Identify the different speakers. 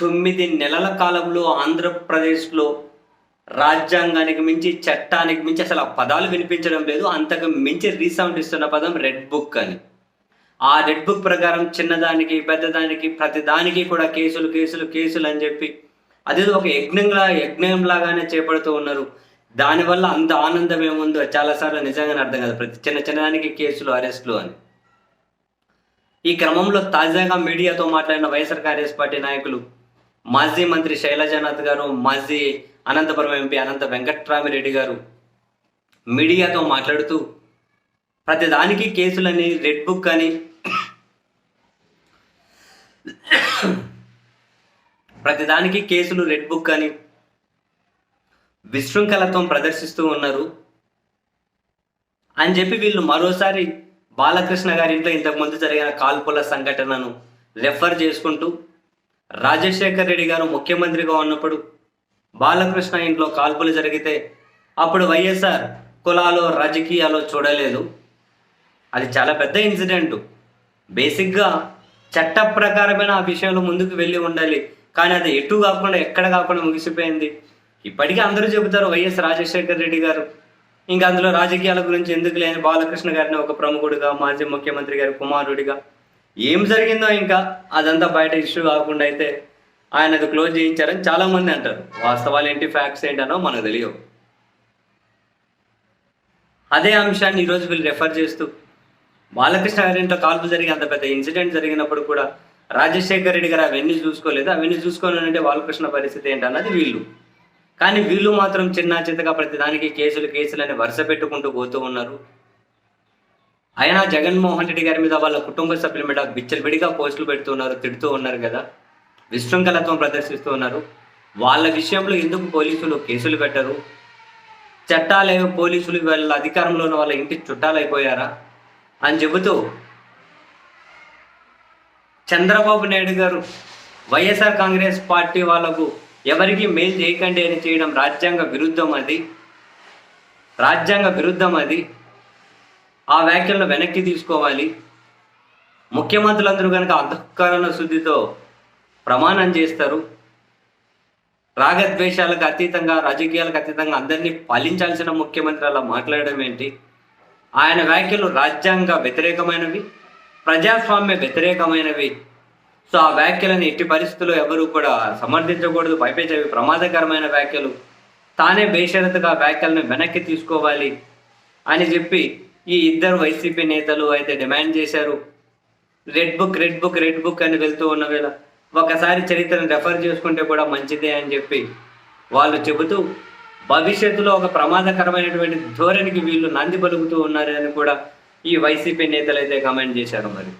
Speaker 1: తొమ్మిది నెలల కాలంలో ఆంధ్రప్రదేశ్లో రాజ్యాంగానికి మించి చట్టానికి మించి అసలు ఆ పదాలు వినిపించడం లేదు. అంతకు మించి రీసౌండ్ ఇస్తున్న పదం రెడ్ బుక్ అని. ఆ రెడ్ బుక్ ప్రకారం చిన్నదానికి పెద్దదానికి ప్రతిదానికి కూడా కేసులు కేసులు కేసులు అని చెప్పి అదేదో ఒక యజ్ఞంలా యజ్ఞం లాగానే చేపడుతూ ఉన్నారు. దానివల్ల అంత ఆనందం ఏముందో చాలాసార్లు నిజంగానే అర్థం కాదు. ప్రతి చిన్న చిన్నదానికి కేసులు అరెస్టులు అని. ఈ క్రమంలో తాజాగా మీడియాతో మాట్లాడిన వైఎస్ఆర్ కాంగ్రెస్ పార్టీ నాయకులు మాజీ మంత్రి శైలజానాథ్ గారు మాజీ అనంతపురం ఎంపీ అనంత వెంకట్రామిరెడ్డి గారు మీడియాతో మాట్లాడుతూ ప్రతిదానికి కేసులని రెడ్ బుక్ అని ప్రతిదానికి కేసులు రెడ్ బుక్ అని విశృంఖలత్వం ప్రదర్శిస్తూ ఉన్నారు. అని చెప్పి వీళ్ళు మరోసారి బాలకృష్ణ గారి ఇంట్లో ఇంతకుముందు జరిగిన కాల్పుల సంఘటనను రెఫర్ చేసుకుంటూ రాజశేఖర్ రెడ్డి గారు ముఖ్యమంత్రిగా ఉన్నప్పుడు బాలకృష్ణ ఇంట్లో కాల్పులు జరిగితే అప్పుడు వైఎస్ఆర్ కులాలో రాజకీయాలు చూడలేదు. అది చాలా పెద్ద ఇన్సిడెంట్. బేసిక్గా చట్ట ప్రకారమైన ఆ విషయంలో ముందుకు వెళ్ళి ఉండాలి. కానీ అది ఎటు కాకుండా ఎక్కడ కాకుండా ముగిసిపోయింది. ఇప్పటికీ అందరూ చెబుతారు వైఎస్ రాజశేఖర్ రెడ్డి గారు. ఇంకా అందులో రాజకీయాల గురించి ఎందుకు లేని బాలకృష్ణ గారిని ఒక ప్రముఖుడిగా మాజీ ముఖ్యమంత్రి గారి కుమారుడిగా ఏం జరిగిందో ఇంకా అదంతా బయట ఇష్యూ కాకుండా అయితే ఆయన అది క్లోజ్ చేయించారని చాలా మంది అంటారు. వాస్తవాలు ఏంటి ఫ్యాక్ట్స్ ఏంటనో మనకు తెలియవు. అదే అంశాన్ని ఈరోజు వీళ్ళు రెఫర్ చేస్తూ బాలకృష్ణ గారింట్లో కాల్పు జరిగి అంత పెద్ద ఇన్సిడెంట్ జరిగినప్పుడు కూడా రాజశేఖర్ రెడ్డి గారు అవన్నీ చూసుకోలేదు. అవన్నీ చూసుకోని అంటే బాలకృష్ణ పరిస్థితి ఏంటన్నది వీళ్ళు. కానీ వీళ్ళు మాత్రం చిన్న చింతగా ప్రతిదానికి కేసులు కేసులు అని వరుస పెట్టుకుంటూ పోతూ ఉన్నారు. అయినా జగన్మోహన్ రెడ్డి గారి మీద వాళ్ళ కుటుంబ సభ్యుల మీద విచ్చలవిడిగా పోస్టులు పెడుతున్నారు తిడుతూ ఉన్నారు కదా. విశృంఖలత్వం ప్రదర్శిస్తూ ఉన్నారు. వాళ్ళ విషయంలో ఎందుకు పోలీసులు కేసులు పెట్టరు? చట్టాలేవో పోలీసులు వాళ్ళ అధికారంలో ఉన్న వాళ్ళ ఇంటి చుట్టాలైపోయారా అని చెబుతూ చంద్రబాబు నాయుడు గారు వైఎస్ఆర్ కాంగ్రెస్ పార్టీ వాళ్ళకు ఎవరికి మెయిల్ చేయకండి అని చేయడం రాజ్యాంగ విరుద్ధం అది. రాజ్యాంగ విరుద్ధం అది. ఆ వ్యాఖ్యలను వెనక్కి తీసుకోవాలి. ముఖ్యమంత్రులందరూ కనుక అంతఃకరణ శుద్ధితో ప్రమాణం చేస్తారు. రాగద్వేషాలకు అతీతంగా రాజకీయాలకు అతీతంగా అందరినీ పాలించాల్సిన ముఖ్యమంత్రి అలా మాట్లాడడం ఏంటి? ఆయన వ్యాఖ్యలు రాజ్యాంగ వ్యతిరేకమైనవి ప్రజాస్వామ్య వ్యతిరేకమైనవి. సో ఆ వ్యాఖ్యలను ఎట్టి పరిస్థితుల్లో ఎవరు కూడా సమర్థించకూడదు. పైపేచవి ప్రమాదకరమైన వ్యాఖ్యలు. తానే బేషరతుగా వ్యాఖ్యలను వెనక్కి తీసుకోవాలి అని చెప్పి ఈ ఇద్దరు వైసీపీ నేతలు అయితే డిమాండ్ చేశారు. Red book red book red book అని వెళ్తూ ఉన్న వేళ ఒకసారి చరిత్రను రెఫర్ చేసుకుంటే కూడా మంచిదే అని చెప్పి వాళ్ళు చెబుతూ భవిష్యత్తులో ఒక ప్రమాదకరమైనటువంటి ధోరణికి వీళ్ళు నంది పలుకుతూ ఉన్నారని కూడా ఈ వైసీపీ నేతలు అయితే కమెంట్ చేశారు మరి.